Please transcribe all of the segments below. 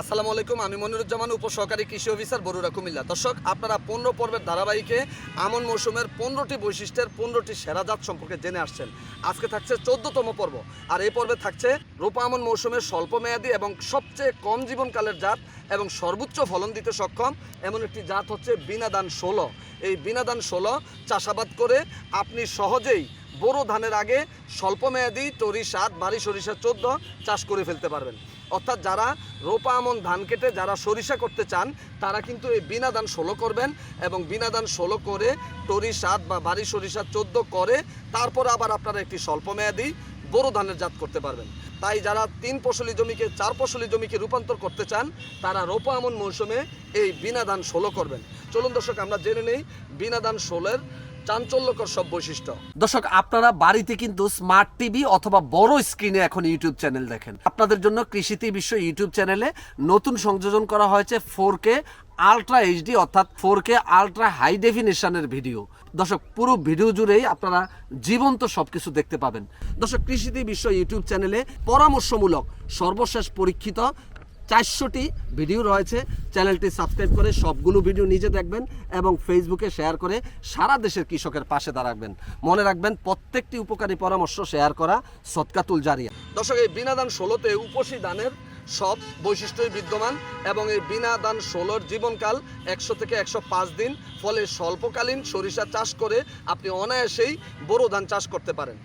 আসসালামু আলাইকুম, আমি মনিরুজ্জামান, উপসহকারী কৃষি অফিসার বরুড়া, কুমিল্লা। দর্শক, আপনারা পনেরো পর্বের ধারাবাহিকে আমন মৌসুমের পনেরোটি বৈশিষ্ট্যের পনেরোটি সেরা জাত সম্পর্কে জেনে আসছেন। আজকে থাকছে চোদ্দতম পর্ব, আর এই পর্বে থাকছে রূপা আমন মৌসুমের স্বল্প মেয়াদী এবং সবচেয়ে কম জীবনকালের জাত এবং সর্বোচ্চ ফলন দিতে সক্ষম এমন একটি জাত হচ্ছে বিনাদান ষোলো। এই বিনাদান ষোলো চাষাবাদ করে আপনি সহজেই বোরো ধানের আগে স্বল্প মেয়াদী তরি সাত, বাড়ি সরিষা চোদ্দ চাষ করে ফেলতে পারবেন। অর্থাৎ যারা রোপা আমন ধান কেটে যারা সরিষা করতে চান, তারা কিন্তু এই বিনা দান ষোলো করবেন এবং বিনা দান ষোলো করে তরি সাত বা বাড়ি সরিষা চোদ্দ করে তারপর আবার আপনারা একটি স্বল্প মেয়াদী বোরো ধানের জাত করতে পারবেন। তাই যারা তিন ফসলি জমিকে, চার ফসলি জমিকে রূপান্তর করতে চান, তারা রোপা আমন মৌসুমে এই বিনা দান ষোলো করবেন। চলুন দর্শক, আমরা জেনে নেই বিনা ধান ষোলের চাঞ্চল্যকর সব বৈশিষ্ট্য। দর্শক, আপনারা বাড়িতে কিন্তু স্মার্ট টিভি অথবা বড় স্ক্রিনে এখন ইউটিউব চ্যানেল দেখেন। আপনাদের জন্য কৃষিতে বিশ্ব ইউটিউব চ্যানেলে নতুন সংযোজন করা হয়েছে ফোর কে আলট্রা এইচডি অর্থাৎ ফোর কে আলট্রা হাই ডেফিনেশনের ভিডিও দর্শক, পুরো ভিডিও জুড়েই আপনারা জীবন্ত সবকিছু দেখতে পাবেন। দর্শক কৃষিতে বিশ্ব ইউটিউব চ্যানেলে পরামর্শমূলক, সর্বশেষ পরীক্ষিত চারশোটি ভিডিও রয়েছে। চ্যানেলটি সাবস্ক্রাইব করে সবগুলো ভিডিও নিজে দেখবেন এবং ফেসবুকে শেয়ার করে সারা দেশের কৃষকের পাশে দাঁড়াবেন। মনে রাখবেন, প্রত্যেকটি উপকারী পরামর্শ শেয়ার করা সৎকাতুল জারিয়া। দর্শক, এই বিনাদান ষোলোতে উপসী দানের সব বৈশিষ্ট্যই বিদ্যমান এবং এই বিনা দান ষোলোর জীবনকাল একশো থেকে একশো পাঁচ দিন, ফলে স্বল্পকালীন সরিষা চাষ করে আপনি অনায়াসেই বোরো ধান চাষ করতে পারেন।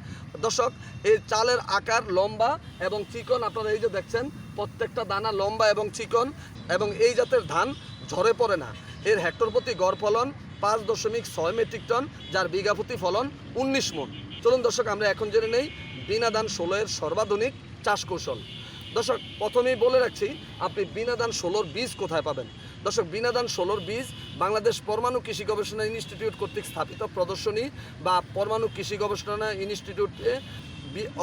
দর্শক এই চালের আকার লম্বা এবং চিকন, আপনারা এই যে দেখছেন, প্রত্যেকটা দানা লম্বা এবং চিকন এবং এই জাতের ধান ঝরে পড়ে না। এর হেক্টর প্রতি গড় ফলন পাঁচ দশমিক ছয় মেট্রিক টন, যার বিঘা প্রতি ফলন উনিশ মন চলুন দর্শক, আমরা এখন জেনে নেই, বিনা দান ষোলো এর সর্বাধুনিক চাষ কৌশল। দর্শক, প্রথমেই বলে রাখছি, আপনি বিনাদান ষোলোর বীজ কোথায় পাবেন? দর্শক, বিনাদান ষোলোর বীজ বাংলাদেশ পরমাণু কৃষি গবেষণা ইনস্টিটিউট কর্তৃক স্থাপিত, প্রদর্শনী বা পরমাণু কৃষি গবেষণা ইনস্টিটিউটে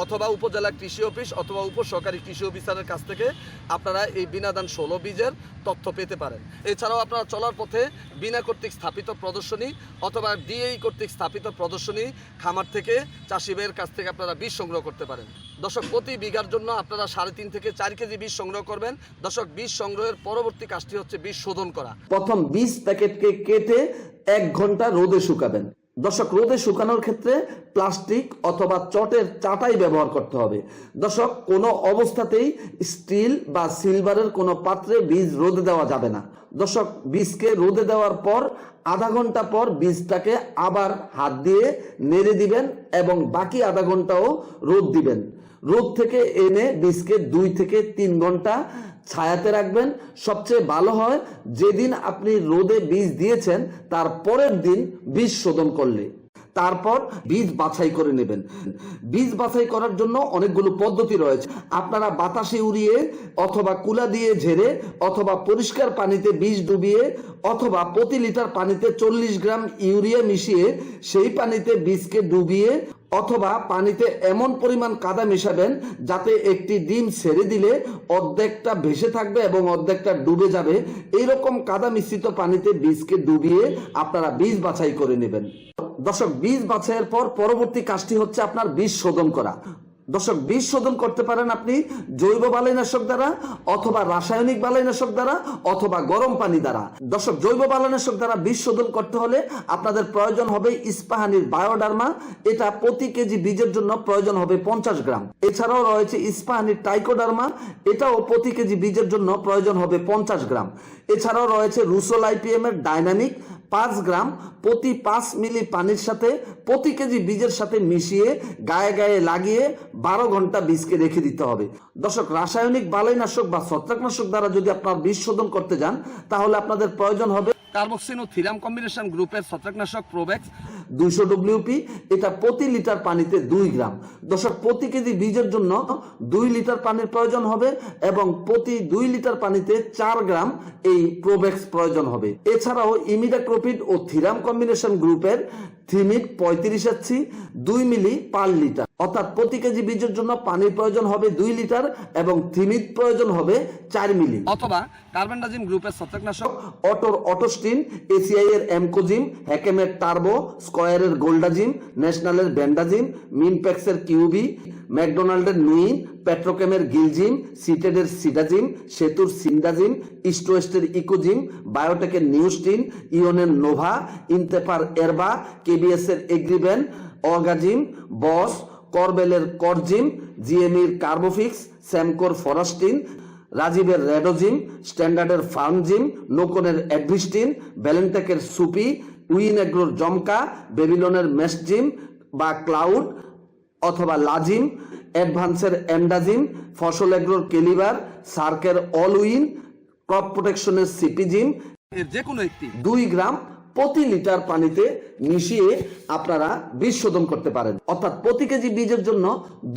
অথবা উপজেলা কৃষি অফিস অথবা উপসহকারী কৃষি অফিসারের কাছ থেকে আপনারা এই বিনাদান ষোলো বীজের তথ্য পেতে পারেন। এছাড়াও আপনারা চলার পথে বিনা কর্তৃক স্থাপিত প্রদর্শনী অথবা ডিএই কর্তৃক স্থাপিত প্রদর্শনী খামার থেকে চাষিবের কাছ থেকে আপনারা বীজ সংগ্রহ করতে পারেন। দর্শক, প্রতি বিঘার জন্য আপনারা সাড়ে তিন থেকে চার কেজি বীজ সংগ্রহ করবেন। দর্শক, বীজ সংগ্রহের পরবর্তী কাজটি হচ্ছে বীজ শোধন করা। প্রথম বীজ প্যাকেটকে কেটে এক ঘণ্টা রোদে শুকাবেন। দর্শক, রোদে শুকানোর ক্ষেত্রে প্লাস্টিক অথবা চটের চাটাই ব্যবহার করতে হবে। দর্শক, কোনো অবস্থাতেই স্টিল বা সিলভারের কোনো পাত্রে বীজ রোদে দেওয়া যাবে না। দর্শক, বীজকে রোদে দেওয়ার পর আধা ঘণ্টা পর বীজটাকে আবার হাত দিয়ে নেড়ে দিবেন এবং বাকি আধা ঘন্টাও রোদ দিবেন। রোদ থেকে এনে বীজকে দুই থেকে তিন ঘণ্টা ছায়াতে রাখবেন। সবচেয়ে ভালো হয়, যেদিন আপনি রোদে বীজ দিয়েছেন, তার পরের দিন বীজ শোধন করলে। তারপর বীজ বাছাই করে নেবেন। বীজ বাছাই করার জন্য অনেকগুলো পদ্ধতি রয়েছে। আপনারা বাতাসে উড়িয়ে, অথবা কুলা দিয়ে ঝেড়ে, অথবা পরিষ্কার পানিতে বীজ ডুবিয়ে, অথবা প্রতি লিটার পানিতে চল্লিশ গ্রাম ইউরিয়া মিশিয়ে, সেই পানিতে বীজকে ডুবিয়ে অথবা পানিতে এমন পরিমাণ কাদা মেশাবেন যাতে একটি ডিম ছেড়ে দিলে অর্ধেকটা ভেসে থাকবে এবং অর্ধেকটা ডুবে যাবে। এইরকম কাদা মিশ্রিত পানিতে বীজকে ডুবিয়ে আপনারা বীজ বাছাই করে নেবেন। দর্শক, বীজ বাছাইয়ের পর পরবর্তী কাজটি হচ্ছে আপনার বীজ শোধন করা। দর্শক বীজ শোধন করতে পারেন আপনি জৈব বালাইনাশক দ্বারা অথবা রাসায়নিক বালাইনাশক দ্বারা অথবা গরম পানি দ্বারা। দর্শক, জৈব বালাইনাশক দ্বারা বীজ শোধন করতে হলে আপনাদের প্রয়োজন হবে ইস্পাহানির বায়োডার্মা। এটা প্রতি কেজি বীজের জন্য প্রয়োজন হবে পঞ্চাশ গ্রাম। এছাড়াও রয়েছে ইস্পাহানির টাইকোডার্মা। এটাও প্রতি কেজি বীজের জন্য প্রয়োজন হবে পঞ্চাশ গ্রাম। এছাড়াও রয়েছে রুসোল আইপিএম এর ডাইনামিক পাঁচ গ্রাম প্রতি পাঁচ মিলি পানির সাথে প্রতি কেজি বীজের সাথে মিশিয়ে গায়ে গায়ে লাগিয়ে বারো ঘণ্টা বীজকে রেখে দিতে হবে। দর্শক, রাসায়নিক বালাইনাশক বা ছত্রাকনাশক দ্বারা যদি আপনার বীজ শোধন করতে যান, তাহলে আপনাদের প্রয়োজন হবে কার্বক্সিন ও থিরাম কম্বিনেশন গ্রুপের ছত্রাকনাশক প্রোভেক্স দুইশো ডব্লিউপি এটা প্রতি লিটার পানিতে দুই গ্রাম। দর্শক প্রতি কেজি বীজের জন্য দুই লিটার পানির প্রয়োজন হবে এবং প্রতি দুই লিটার পানিতে চার গ্রাম এই প্রোভেক্স প্রয়োজন হবে। এছাড়াও ইমিডাক্লোপিড ও থিরাম কম্বিনেশন গ্রুপের থিমিড পঁয়ত্রিশ এসছি দুই মিলি পার লিটার। অর্থাৎ প্রতি কেজি বীজের জন্য পানির প্রয়োজন হবে দুই লিটার এবং থিমিড প্রয়োজন হবে চার মিলি। অথবা কার্বেন্ডাজিম গ্রুপের ছত্রাকনাশক অটোর অটোস্টিন এসিআই এর এমকোজিম হ্যাকেমের টার্বো স্কট স্কয়ারের গোল্ডাজিম ন্যাশনালের ব্যান্ডাজিম মিনপ্যাক্সের কিউবি ম্যাকডোনাল্ডের নুইন পেট্রোকেমের গিলজিম সিটেডের সিডাজিম সেতুর সিন্ডাজিম ইস্ট ওয়েস্টের ইকোজিম বায়োটেকের নিউস্টিন ইওনের নোভা ইনতেফার এরবা কেবিএস এর এগ্রিবেন অর্গাজিম বস করবেলের করজিম জিএমইর কার্বোফিক্স স্যামকোর ফরাস্টিন রাজীবের রেডোজিম স্ট্যান্ডার্ডের ফার্মজিম নোকনের অ্যাডভিস্টিন ব্যালেন্টেকের সুপি উইনেগ্রোর জমকা বেবিলনের মেসজিম বা ক্লাউড অথবা লাজিম অ্যাডভান্সের এন্ডাজিম ফসল এগ্রোর কেলিবার সার্কের অল উইন ক্রপ প্রোটেকশনের সিপিজিম এর যে কোনো একটি। দুই গ্রাম প্রতি লিটার পানিতে মিশিয়ে আপনারা বীজ শোধন করতে পারেন। অর্থাৎ প্রতি কেজি বীজের জন্য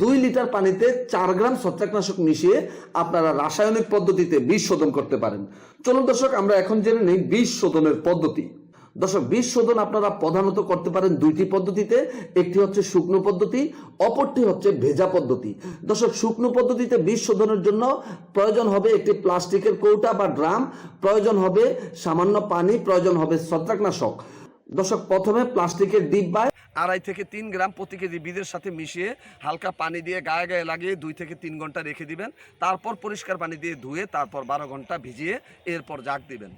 দুই লিটার পানিতে চার গ্রাম ছত্রাকনাশক মিশিয়ে আপনারা রাসায়নিক পদ্ধতিতে বীজ শোধন করতে পারেন। চলুন দর্শক আমরা এখন জেনে নেই বীজ শোধনের পদ্ধতি। দর্শক, বীজ শোধন আপনারা প্রধানত করতে পারেন দুইটি পদ্ধতিতে। একটি হচ্ছে শুকনো পদ্ধতি, অপরটি হচ্ছে ভেজা পদ্ধতি। দর্শক, শুকনো পদ্ধতিতে বীজ শোধনের জন্য প্রয়োজন হবে একটি প্লাস্টিকের কৌটা বা ড্রাম, প্রয়োজন হবে সামান্য পানি, প্রয়োজন হবে ছত্রাকনাশক। দর্শক, প্রথমে প্লাস্টিকের ডিব্বায় আড়াই থেকে তিন গ্রাম প্রতি কেজি বীজের সাথে মিশিয়ে হালকা পানি দিয়ে গায়ে গায়ে লাগিয়ে দুই থেকে তিন ঘণ্টা রেখে দিবেন। তারপর পরিষ্কার পানি দিয়ে ধুয়ে তারপর বারো ঘণ্টা ভিজিয়ে এরপর জাগ দিবেন।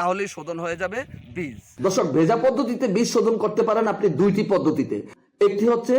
তাহলেই শোধন হয়ে যাবে বীজ। দর্শক, ভেজা পদ্ধতিতে বীজ শোধন করতে পারেন আপনি দুইটি পদ্ধতিতে। একটি হচ্ছে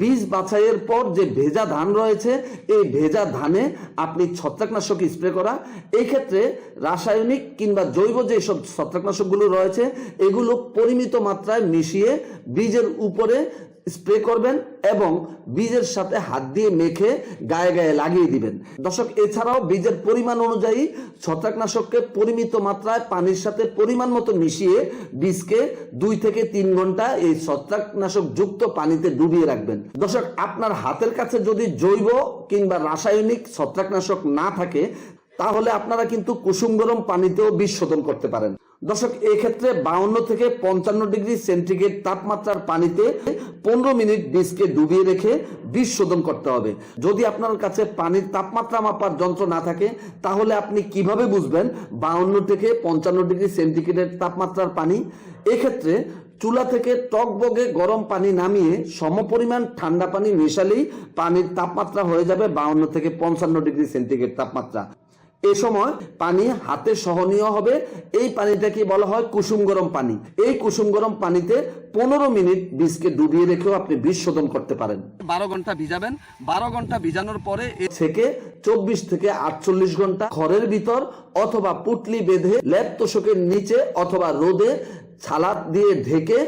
বীজ বাছাইয়ের পর যে ভেজা ধান রয়েছে, এই ভেজা ধানে আপনি ছত্রাকনাশক স্প্রে করা। এই ক্ষেত্রে রাসায়নিক কিংবা জৈব যেসব ছত্রাকনাশকগুলো রয়েছে, এগুলো পরিমিত মাত্রায় মিশিয়ে বীজের উপরে স্প্রে করবেন এবং বীজের সাথে হাত দিয়ে মেখে গায়ে গায়ে লাগিয়ে দিবেন। দর্শক, এছাড়াও বীজের পরিমাণ অনুযায়ী ছত্রাকনাশককে পরিমিত মাত্রায় পানির সাথে পরিমাণ মতো মিশিয়ে বীজকে দুই থেকে তিন ঘণ্টা এই ছত্রাকনাশক যুক্ত পানিতে ডুবিয়ে রাখবেন। দর্শক, আপনার হাতের কাছে যদি জৈব কিংবা রাসায়নিক ছত্রাকনাশক না থাকে, তাহলে আপনারা কিন্তু কুসুম গরম পানিতেও বীজ শোধন করতে পারেন। দর্শক, এক্ষেত্রে বাউন্ন থেকে পঞ্চান্ন ডিগ্রি সেন্টিগ্রেড তাপমাত্রার পানিতে পনেরো মিনিট বীজকে ডুবিয়ে রেখে বীজ শোধন করতে হবে। যদি আপনার কাছে পানির তাপমাত্রা মাপার যন্ত্র না থাকে, তাহলে আপনি কীভাবে বুঝবেন বাউন্ন থেকে পঞ্চান্ন ডিগ্রি সেন্টিগ্রেড তাপমাত্রার পানি? এক্ষেত্রে চুলা থেকে টক টকবগে গরম পানি নামিয়ে সমপরিমাণ ঠান্ডা পানি মেশালেই পানির তাপমাত্রা হয়ে যাবে বাউন্ন থেকে পঞ্চান্ন ডিগ্রি সেন্টিগ্রেড তাপমাত্রা। এ সময় পানি হাতে সহনীয় হবে। এই পানিটাকে বলা হয়? কুসুম গরম পানি। এই কুসুম গরম পানিতে পনেরো মিনিট বীজকে ডুবিয়ে রেখেও আপনি বীজ শোধন করতে পারেন। বারো ঘণ্টা ভিজাবেন। বারো ঘণ্টা ভিজানোর পরে থেকে চব্বিশ থেকে আটচল্লিশ ঘণ্টা ঘরের ভিতর অথবা পুটলি বেঁধে ল্যাপ তোষকের নিচে অথবা রোদে ছালাদ দিয়ে ঢেকে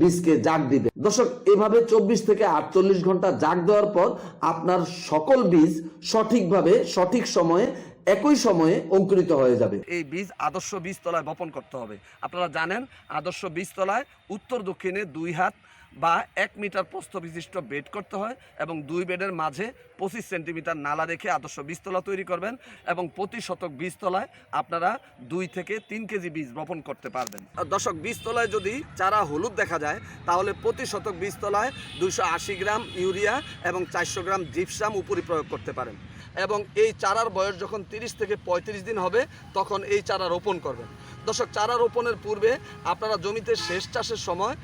বীজকে জাগ দিবে দর্শক এভাবে চব্বিশ থেকে আটচল্লিশ ঘণ্টা জাগ দেওয়ার পর আপনার সকল বীজ সঠিকভাবে সঠিক সময়ে একই সময়ে অঙ্কুরিত হয়ে যাবে। এই বীজ আদর্শ বীজতলায় বপন করতে হবে। আপনারা জানেন, আদর্শ বীজতলায় উত্তর দক্ষিণে দুই হাত বা এক মিটার প্রস্থ বিশিষ্ট বেড করতে হয় এবং দুই বেডের মাঝে পঁচিশ সেন্টিমিটার নালা রেখে আদর্শ বীজতলা তৈরি করবেন এবং প্রতি শতক বীজতলায় আপনারা দুই থেকে তিন কেজি বীজ বপন করতে পারবেন। দশক বীজতলায় যদি চারা হলুদ দেখা যায়, তাহলে প্রতি শতক বীজতলায় আশি গ্রাম ইউরিয়া এবং চারশো গ্রাম জিপসাম উপরি প্রয়োগ করতে পারেন। এবং এই চারার বয়স যখন তিরিশ থেকে পঁয়ত্রিশ দিন হবে, তখন এই চারা রোপণ করবেন। দর্শক, চারা রোপণের পূর্বে আপনারা জমিতে শেষ চাষের সময়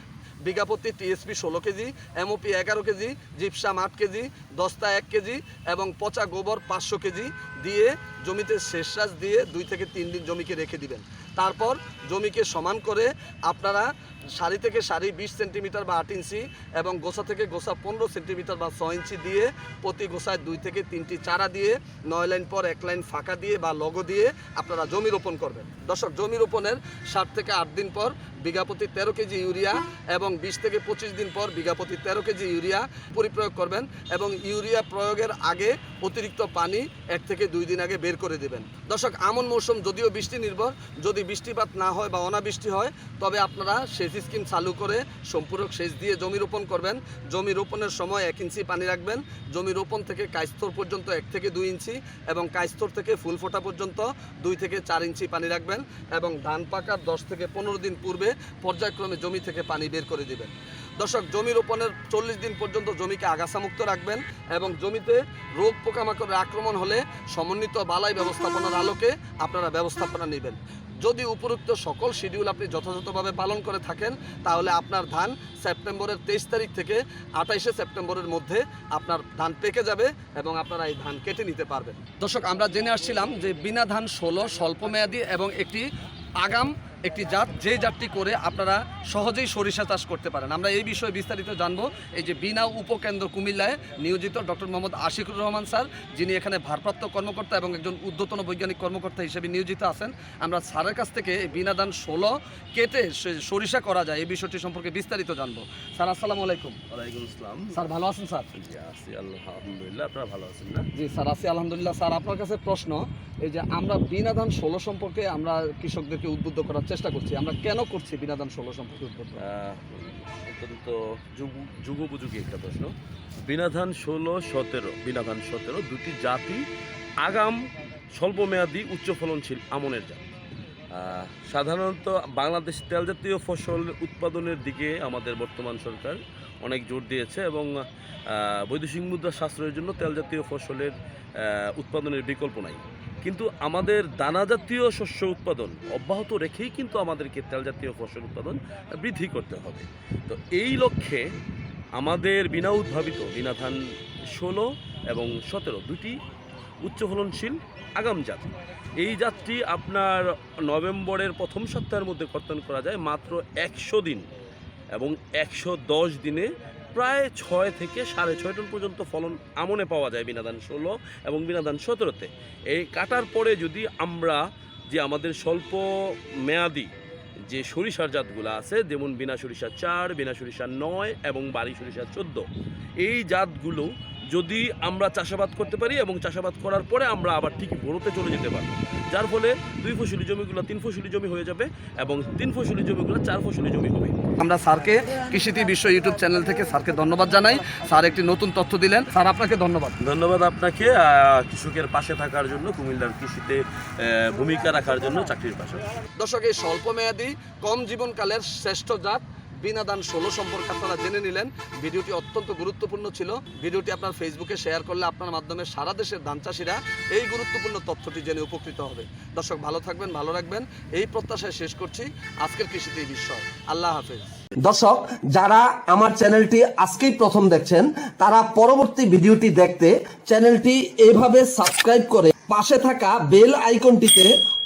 বিঘাপতি টিএসপি ষোলো কেজি, এমওপি এগারো কেজি, জিপসাম আট কেজি, দস্তা এক কেজি এবং পচা গোবর পাঁচশো কেজি দিয়ে জমিতে শেষ চাষ দিয়ে দুই থেকে তিন দিন জমিকে রেখে দিবেন। তারপর জমিকে সমান করে আপনারা সারি থেকে সারি বিশ সেন্টিমিটার বা আট ইঞ্চি এবং গোসা থেকে গোসা পনেরো সেন্টিমিটার বা ছয় ইঞ্চি দিয়ে প্রতি গোসায় দুই থেকে তিনটি চারা দিয়ে, নয় লাইন পর এক লাইন ফাঁকা দিয়ে বা লগো দিয়ে আপনারা জমি রোপণ করবেন। দর্শক, জমি রোপণের সাত থেকে আট দিন পর বিঘাপতি তেরো কেজি ইউরিয়া এবং বিশ থেকে পঁচিশ দিন পর বিঘাপতি তেরো কেজি ইউরিয়া পরিপ্রয়োগ করবেন এবং ইউরিয়া প্রয়োগের আগে অতিরিক্ত পানি এক থেকে দুই দিন আগে বের করে দেবেন। দর্শক, আমন মৌসুম যদিও বৃষ্টি নির্ভর, যদি বৃষ্টিপাত না হয় বা অনাবৃষ্টি হয়, তবে আপনারা সেচ স্কিম চালু করে সম্পূরক সেচ দিয়ে জমি রোপণ করবেন। জমি রোপণের সময় এক ইঞ্চি পানি রাখবেন। জমি রোপণ থেকে কায়স্তর পর্যন্ত এক থেকে দুই ইঞ্চি এবং কায়স্তর থেকে ফুল ফোটা পর্যন্ত দুই থেকে চার ইঞ্চি পানি রাখবেন এবং ধান পাকার দশ থেকে পনেরো দিন পূর্বে পর্যায়ক্রমে জমি থেকে পানি বের করে দিবেন। দর্শক, জমি রোপণের চল্লিশ দিন পর্যন্ত জমিকে আগাছামুক্ত রাখবেন এবং জমিতে রোগ পোকামাকড়ের আক্রমণ হলে সমন্বিত বালাই ব্যবস্থাপনার আলোকে আপনারা ব্যবস্থাপনা নেবেন। যদি উপরোক্ত সকল শিডিউল আপনি যথাযথভাবে পালন করে থাকেন, তাহলে আপনার ধান সেপ্টেম্বরের তেইশ তারিখ থেকে আঠাইশে সেপ্টেম্বরের মধ্যে আপনার ধান পেকে যাবে এবং আপনারা এই ধান কেটে নিতে পারবেন। দর্শক, আমরা জেনে আসছিলাম যে বিনা ধান ষোলো স্বল্পমেয়াদী এবং একটি আগাম একটি জাত যে জাতটি করে আপনারা সহজেই সরিষা চাষ করতে পারেন। আমরা এই বিষয়ে বিস্তারিত জানব। এই যে বিনা উপকেন্দ্র কুমিল্লায় নিয়োজিত ডক্টর মোহাম্মদ আশিকুর রহমান স্যার যিনি এখানে ভারপ্রাপ্ত কর্মকর্তা এবং একজন ঊর্ধ্বতন বৈজ্ঞানিক কর্মকর্তা হিসেবে নিয়োজিত আছেন। আমরা স্যারের কাছ থেকে এই বিনা দান ষোলো কেটে সরিষা করা যায় এই বিষয়টি সম্পর্কে বিস্তারিত জানব। স্যার আসসালামু আলাইকুম। ওয়ালাইকুম আসসালাম। স্যার ভালো আছেন স্যার? জি আছি আলহামদুলিল্লাহ আপনারা ভালো আছেন না? জি স্যার আছি আলহামদুলিল্লাহ। স্যার আপনার কাছে প্রশ্ন এই যে আমরা বিনা দান ষোলো সম্পর্কে আমরা কৃষকদেরকে উদ্বুদ্ধ করার চেষ্টা করছি। আমরা কেন করছি বিনা ধান ষোলো সম্পর্কে অত্যন্ত যুগ- যুগোপযোগী একটা প্রশ্ন। বিনাধান ষোলো, সতেরো বিনাধান সতেরো দুটি জাতি আগাম স্বল্পমেয়াদী উচ্চ ফলনশীল আমনের জাত। সাধারণত বাংলাদেশ তেল জাতীয় ফসল উৎপাদনের দিকে আমাদের বর্তমান সরকার অনেক জোর দিয়েছে এবং বৈদেশিক মুদ্রা সাশ্রয়ের জন্য তেল জাতীয় ফসলের উৎপাদনের বিকল্প নাই। কিন্তু আমাদের দানা জাতীয় শস্য উৎপাদন অব্যাহত রেখেই কিন্তু আমাদেরকে তেল জাতীয় ফসল উৎপাদন বৃদ্ধি করতে হবে। তো এই লক্ষ্যে আমাদের বিনা উদ্ভাবিত, বিনা ধান ষোলো এবং সতেরো দুটি উচ্চ ফলনশীল আগাম জাত। এই জাতটি আপনার নভেম্বরের প্রথম সপ্তাহের মধ্যে কর্তন করা যায় মাত্র একশো দিন এবং একশো দশ দিনে প্রায় ছয় থেকে সাড়ে ছয় টন পর্যন্ত ফলন আমনে পাওয়া যায় বিনাদান ষোলো এবং বিনাদান সতেরোতে। এই কাটার পরে যদি আমরা যে আমাদের স্বল্প মেয়াদি যে সরিষার জাতগুলো আছে, যেমন বিনা সরিষা চার, বিনা সরিষা নয় এবং বাড়ি সরিষা চোদ্দ, এই জাতগুলো যদি আমরা চাষাবাদ করতে পারি এবং চাষাবাদ করার পরে আমরা আবার ঠিক বড়োতে চলে যেতে পারব। যার ফলে দুই ফসলি জমিগুলো তিন ফসলি জমি হয়ে যাবে এবং তিন ফসলি জমিগুলো চার ফসলি জমি হবে। আমরা স্যারকে কৃষিতি বিশ্ব ইউটিউব চ্যানেল থেকে স্যারকে ধন্যবাদ জানাই। স্যার একটি নতুন তথ্য দিলেন। স্যার আপনাকে ধন্যবাদ। ধন্যবাদ আপনাকে কৃষকের পাশে থাকার জন্য কুমিল্লার কৃষিতে ভূমিকা রাখার জন্য চাকরির পাশে। দর্শক এই স্বল্পমেয়াদী কম জীবনকালের শ্রেষ্ঠ জাত বিনা দান ষোলো সম্পর্কে আপনারা জেনে নিলেন। ভিডিওটি অত্যন্ত গুরুত্বপূর্ণ ছিল। ভিডিওটি আপনার ফেসবুকে শেয়ার করলে আপনার মাধ্যমে সারা দেশের ধান চাষিরা এই গুরুত্বপূর্ণ তথ্যটি জেনে উপকৃত হবে। দর্শক, ভালো থাকবেন, ভালো রাখবেন। এই প্রত্যাশায় শেষ করছি। আজকের কৃষিতে বিষয় আল্লাহ হাফেজ। দর্শক, যারা আমার চ্যানেলটি আজকেই প্রথম দেখছেন, তারা পরবর্তী ভিডিওটি দেখতে চ্যানেলটি এভাবে সাবস্ক্রাইব করে পাশে থাকা বেল আইকনটিতে